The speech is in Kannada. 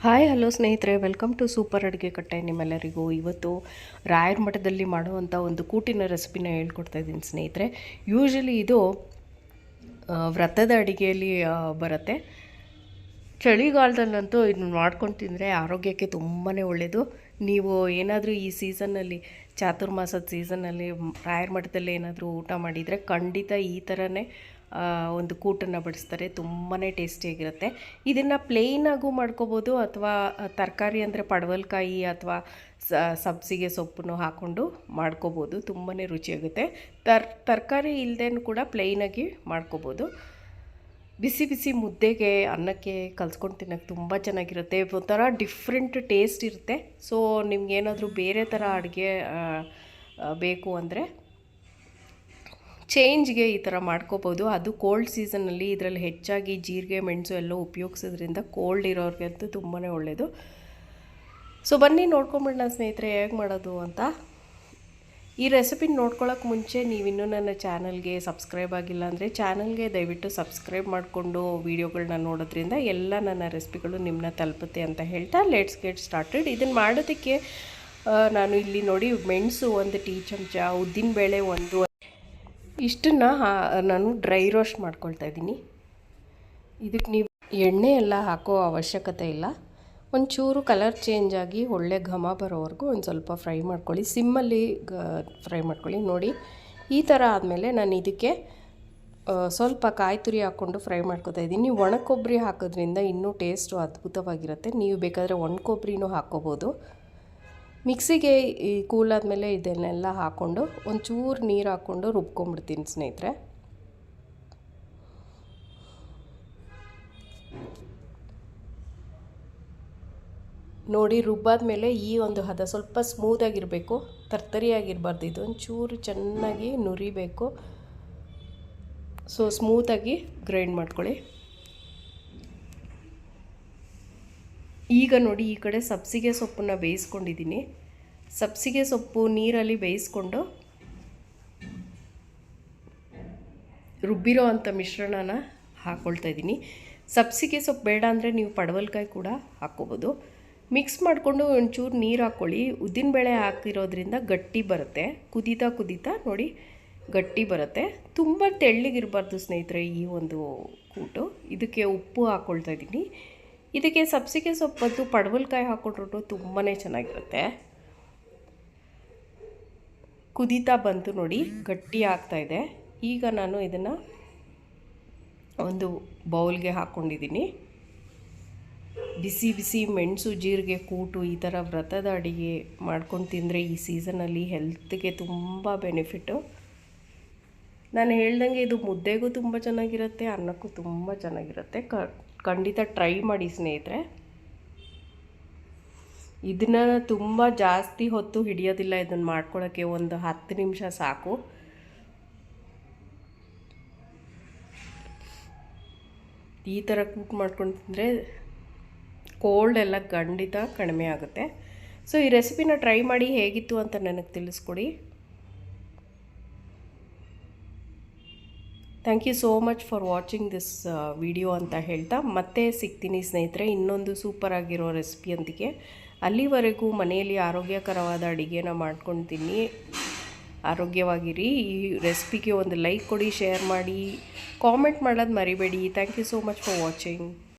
ಹಾಯ್, ಹಲೋ ಸ್ನೇಹಿತರೆ. Welcome to super Aduge Katte ನಿಮ್ಮೆಲ್ಲರಿಗೂ. ಇವತ್ತು ರಾಯರ ಮಠದಲ್ಲಿ ಮಾಡುವಂಥ ಒಂದು ಕೂಟಿನ ರೆಸಿಪಿನ ಹೇಳ್ಕೊಡ್ತಾ ಇದ್ದೀನಿ ಸ್ನೇಹಿತರೆ. ಯೂಶಲಿ ಇದು ವ್ರತದ ಅಡುಗೆಯಲ್ಲಿ ಬರುತ್ತೆ. ಚಳಿಗಾಲದಲ್ಲಂತೂ ಇದನ್ನ ಮಾಡ್ಕೊಂಡು ತಿಂದರೆ ಆರೋಗ್ಯಕ್ಕೆ ತುಂಬಾ ಒಳ್ಳೆಯದು ನೀವು ಏನಾದರೂ ಈ ಸೀಸನ್ನಲ್ಲಿ, ಚಾತುರ್ಮಾಸದ ಸೀಸನ್ನಲ್ಲಿ ರಾಯರ ಮಠದಲ್ಲಿ ಏನಾದರೂ ಊಟ ಮಾಡಿದರೆ ಖಂಡಿತ ಈ ಥರನೇ ಒಂದು ಕೂಟನ್ನು ಬಡಿಸ್ತಾರೆ. ತುಂಬಾ ಟೇಸ್ಟಿಯಾಗಿರುತ್ತೆ ಇದನ್ನು ಪ್ಲೇನಾಗೂ ಮಾಡ್ಕೋಬೋದು ಅಥವಾ ತರಕಾರಿ ಅಂದರೆ ಪಡವಲಕಾಯಿ ಅಥವಾ ಸಬ್ಸಿಗೆ ಸೊಪ್ಪನ್ನು ಹಾಕ್ಕೊಂಡು ಮಾಡ್ಕೋಬೋದು. ತುಂಬಾ ರುಚಿಯಾಗುತ್ತೆ. ತರ್, ತರಕಾರಿ ಇಲ್ಲದೇನು ಕೂಡ ಪ್ಲೇನಾಗಿ ಮಾಡ್ಕೋಬೋದು. ಬಿಸಿ ಬಿಸಿ ಮುದ್ದೆಗೆ, ಅನ್ನಕ್ಕೆ ಕಲ್ಸ್ಕೊಂಡು ತಿನ್ನೋಕ್ಕೆ ತುಂಬ ಚೆನ್ನಾಗಿರುತ್ತೆ. ಒಂಥರ ಡಿಫ್ರೆಂಟ್ ಟೇಸ್ಟ್ ಇರುತ್ತೆ. ಸೊ ನಿಮ್ಗೇನಾದರೂ ಬೇರೆ ಥರ ಅಡುಗೆ ಬೇಕು ಅಂದರೆ ಚೇಂಜ್ಗೆ ಈ ಥರ ಮಾಡ್ಕೋಬೋದು. ಅದು ಕೋಲ್ಡ್ ಸೀಸನಲ್ಲಿ ಇದರಲ್ಲಿ ಹೆಚ್ಚಾಗಿ ಜೀರಿಗೆ, ಮೆಣಸು ಎಲ್ಲ ಉಪಯೋಗಿಸೋದ್ರಿಂದ ಕೋಲ್ಡ್ ಇರೋರಿಗಂತೂ ತುಂಬಾ ಒಳ್ಳೆಯದು ಸೊ ಬನ್ನಿ ನೋಡ್ಕೊಂಬಿಡೋಣ ಸ್ನೇಹಿತರೆ, ಹೇಗೆ ಮಾಡೋದು ಅಂತ. ಈ ರೆಸಿಪಿ ನೋಡ್ಕೊಳ್ಳೋಕೆ ಮುಂಚೆ ನೀವಿನ್ನೂ ನನ್ನ ಚಾನಲ್ಗೆ ಸಬ್ಸ್ಕ್ರೈಬ್ ಆಗಿಲ್ಲ ಅಂದರೆ ಚಾನಲ್ಗೆ ದಯವಿಟ್ಟು ಸಬ್ಸ್ಕ್ರೈಬ್ ಮಾಡಿಕೊಂಡು ವೀಡಿಯೋಗಳನ್ನ ನೋಡೋದ್ರಿಂದ ಎಲ್ಲ ನನ್ನ ರೆಸಿಪಿಗಳು ನಿಮ್ಮನ್ನ ತಲುಪುತ್ತೆ ಅಂತ ಹೇಳ್ತಾ ಲೆಟ್ಸ್ ಗೆಟ್ ಸ್ಟಾರ್ಟೆಡ್ ಇದನ್ನು ಮಾಡೋದಕ್ಕೆ ನಾನು ಇಲ್ಲಿ ನೋಡಿ ಮೆಣಸು ಒಂದು ಟೀ ಚಮಚ, ಉದ್ದಿನಬೇಳೆ ಒಂದು ಇಷ್ಟನ್ನು ನಾನು ಡ್ರೈ ರೋಸ್ಟ್ ಮಾಡ್ಕೊಳ್ತಾ ಇದ್ದೀನಿ. ಇದಕ್ಕೆ ನೀವು ಎಣ್ಣೆ ಎಲ್ಲ ಹಾಕೋ ಅವಶ್ಯಕತೆ ಇಲ್ಲ. ಒಂಚೂರು ಕಲರ್ ಚೇಂಜ್ ಆಗಿ ಒಳ್ಳೆ ಘಮ ಬರೋವರೆಗೂ ಒಂದು ಸ್ವಲ್ಪ ಫ್ರೈ ಮಾಡ್ಕೊಳ್ಳಿ. ಸಿಮ್ಮಲ್ಲಿ ಗ ಫ್ರೈ ಮಾಡ್ಕೊಳ್ಳಿ. ನೋಡಿ, ಈ ಥರ ಆದಮೇಲೆ ನಾನು ಇದಕ್ಕೆ ಸ್ವಲ್ಪ ಕಾಯಿ ತುರಿ ಹಾಕ್ಕೊಂಡು ಫ್ರೈ ಮಾಡ್ಕೊತಾ ಇದ್ದೀನಿ. ಒಣ ಕೊಬ್ಬರಿ ಹಾಕೋದ್ರಿಂದ ಇನ್ನೂ ಟೇಸ್ಟು ಅದ್ಭುತವಾಗಿರುತ್ತೆ. ನೀವು ಬೇಕಾದರೆ ಒಣ ಕೊಬ್ಬರಿನೂ ಹಾಕ್ಕೋಬೋದು. ಮಿಕ್ಸಿಗೆ ಈ ಕೂಲಾದಮೇಲೆ ಇದನ್ನೆಲ್ಲ ಹಾಕ್ಕೊಂಡು ಒಂಚೂರು ನೀರು ಹಾಕ್ಕೊಂಡು ರುಬ್ಕೊಂಬಿಡ್ತೀನಿ ಸ್ನೇಹಿತರೆ. ನೋಡಿ, ರುಬ್ಬಾದಮೇಲೆ ಈ ಒಂದು ಹದ ಸ್ವಲ್ಪ ಸ್ಮೂತಾಗಿರಬೇಕು, ತರ್ತರಿಯಾಗಿರಬಾರ್ದು. ಇದು ಒಂಚೂರು ಚೆನ್ನಾಗಿ ನುರಿಬೇಕು. ಸೊ ಸ್ಮೂತಾಗಿ ಗ್ರೈಂಡ್ ಮಾಡ್ಕೊಳ್ಳಿ. ಈಗ ನೋಡಿ ಈ ಕಡೆ ಸಬ್ಸಿಗೆ ಸೊಪ್ಪನ್ನ ಬೇಯಿಸ್ಕೊಂಡಿದ್ದೀನಿ. ಸಬ್ಸಿಗೆ ಸೊಪ್ಪು ನೀರಲ್ಲಿ ಬೇಯಿಸ್ಕೊಂಡು ರುಬ್ಬಿರೋ ಅಂಥ ಮಿಶ್ರಣನ ಹಾಕ್ಕೊಳ್ತಾ ಇದ್ದೀನಿ. ಸಬ್ಸಿಗೆ ಸೊಪ್ಪು ಬೇಡ ಅಂದರೆ ನೀವು ಪಡವಲ್ಕಾಯಿ ಕೂಡ ಹಾಕ್ಕೋಬೋದು. ಮಿಕ್ಸ್ ಮಾಡಿಕೊಂಡು ಒಂಚೂರು ನೀರು ಹಾಕ್ಕೊಳ್ಳಿ. ಉದ್ದಿನಬೇಳೆ ಹಾಕಿರೋದ್ರಿಂದ ಗಟ್ಟಿ ಬರುತ್ತೆ. ಕುದೀತಾ ಕುದೀತಾ ನೋಡಿ ಗಟ್ಟಿ ಬರುತ್ತೆ. ತುಂಬ ತೆಳ್ಳಗಿರಬಾರ್ದು ಸ್ನೇಹಿತರೆ ಈ ಒಂದು ಕೂಟು. ಇದಕ್ಕೆ ಉಪ್ಪು ಹಾಕ್ಕೊಳ್ತಾ ಇದ್ದೀನಿ. ಇದಕ್ಕೆ ಸಬ್ಸಿಗೆ ಸೊಪ್ಪದ್ದು ಪಡವಲ್ಕಾಯಿ ಹಾಕ್ಕೊಟ್ರು ತುಂಬಾ ಚೆನ್ನಾಗಿರುತ್ತೆ. ಕುದೀತಾ ಬಂತು ನೋಡಿ, ಗಟ್ಟಿ ಆಗ್ತಾ ಇದೆ. ಈಗ ನಾನು ಇದನ್ನು ಒಂದು ಬೌಲ್ಗೆ ಹಾಕ್ಕೊಂಡಿದ್ದೀನಿ ಬಿಸಿ ಬಿಸಿ ಮೆಣಸು, ಜೀರಿಗೆ, ಕೂಟು ಈ ಥರ ವ್ರತದ ಅಡಿಗೆ ಮಾಡ್ಕೊಂಡು ತಿಂದರೆ ಈ ಸೀಸನಲ್ಲಿ ಹೆಲ್ತ್ಗೆ ತುಂಬ ಬೆನಿಫಿಟ್ಟು ನಾನು ಹೇಳ್ದಂಗೆ ಇದು ಮುದ್ದೆಗೂ ತುಂಬ ಚೆನ್ನಾಗಿರುತ್ತೆ, ಅನ್ನಕ್ಕೂ ತುಂಬ ಚೆನ್ನಾಗಿರುತ್ತೆ. ಕ ಖಂಡಿತ ಟ್ರೈ ಮಾಡಿ ಸ್ನೇಹಿತರೆ. ಇದನ್ನ ತುಂಬ ಜಾಸ್ತಿ ಹೊತ್ತು ಹಿಡಿಯೋದಿಲ್ಲ ಇದನ್ನು ಮಾಡ್ಕೊಳ್ಳೋಕ್ಕೆ ಒಂದು ಹತ್ತು ನಿಮಿಷ ಸಾಕು. ಈ ಥರ ಕುಕ್ ಮಾಡ್ಕೊಂಡು ತಿಂದರೆ ಕೋಲ್ಡ್ ಎಲ್ಲ ಖಂಡಿತ ಕಡಿಮೆ ಆಗುತ್ತೆ. ಸೊ ಈ ರೆಸಿಪಿನ ಟ್ರೈ ಮಾಡಿ ಹೇಗಿತ್ತು ಅಂತ ನನಗೆ ತಿಳಿಸ್ಕೊಡಿ. Thank you so much for watching this video ಅಂತ ಹೇಳ್ತಾ ಮತ್ತೆ ಸಿಗ್ತೀನಿ ಸ್ನೇಹಿತರೆ ಇನ್ನೊಂದು ಸೂಪರ್ ಆಗಿರೋ ರೆಸಿಪಿಯೊಂದಿಗೆ ಅಲ್ಲಿವರೆಗೂ ಮನೆಯಲ್ಲಿ ಆರೋಗ್ಯಕರವಾದ ಅಡುಗೆನ ಮಾಡ್ಕೊಂಡು ತಿನ್ನಿ ಆರೋಗ್ಯವಾಗಿರಿ. ಈ ರೆಸಿಪಿಗೆ ಒಂದು ಲೈಕ್ ಕೊಡಿ ಶೇರ್ ಮಾಡಿ. ಕಾಮೆಂಟ್ ಮಾಡೋದು ಮರಿಬೇಡಿ. Thank you so much for watching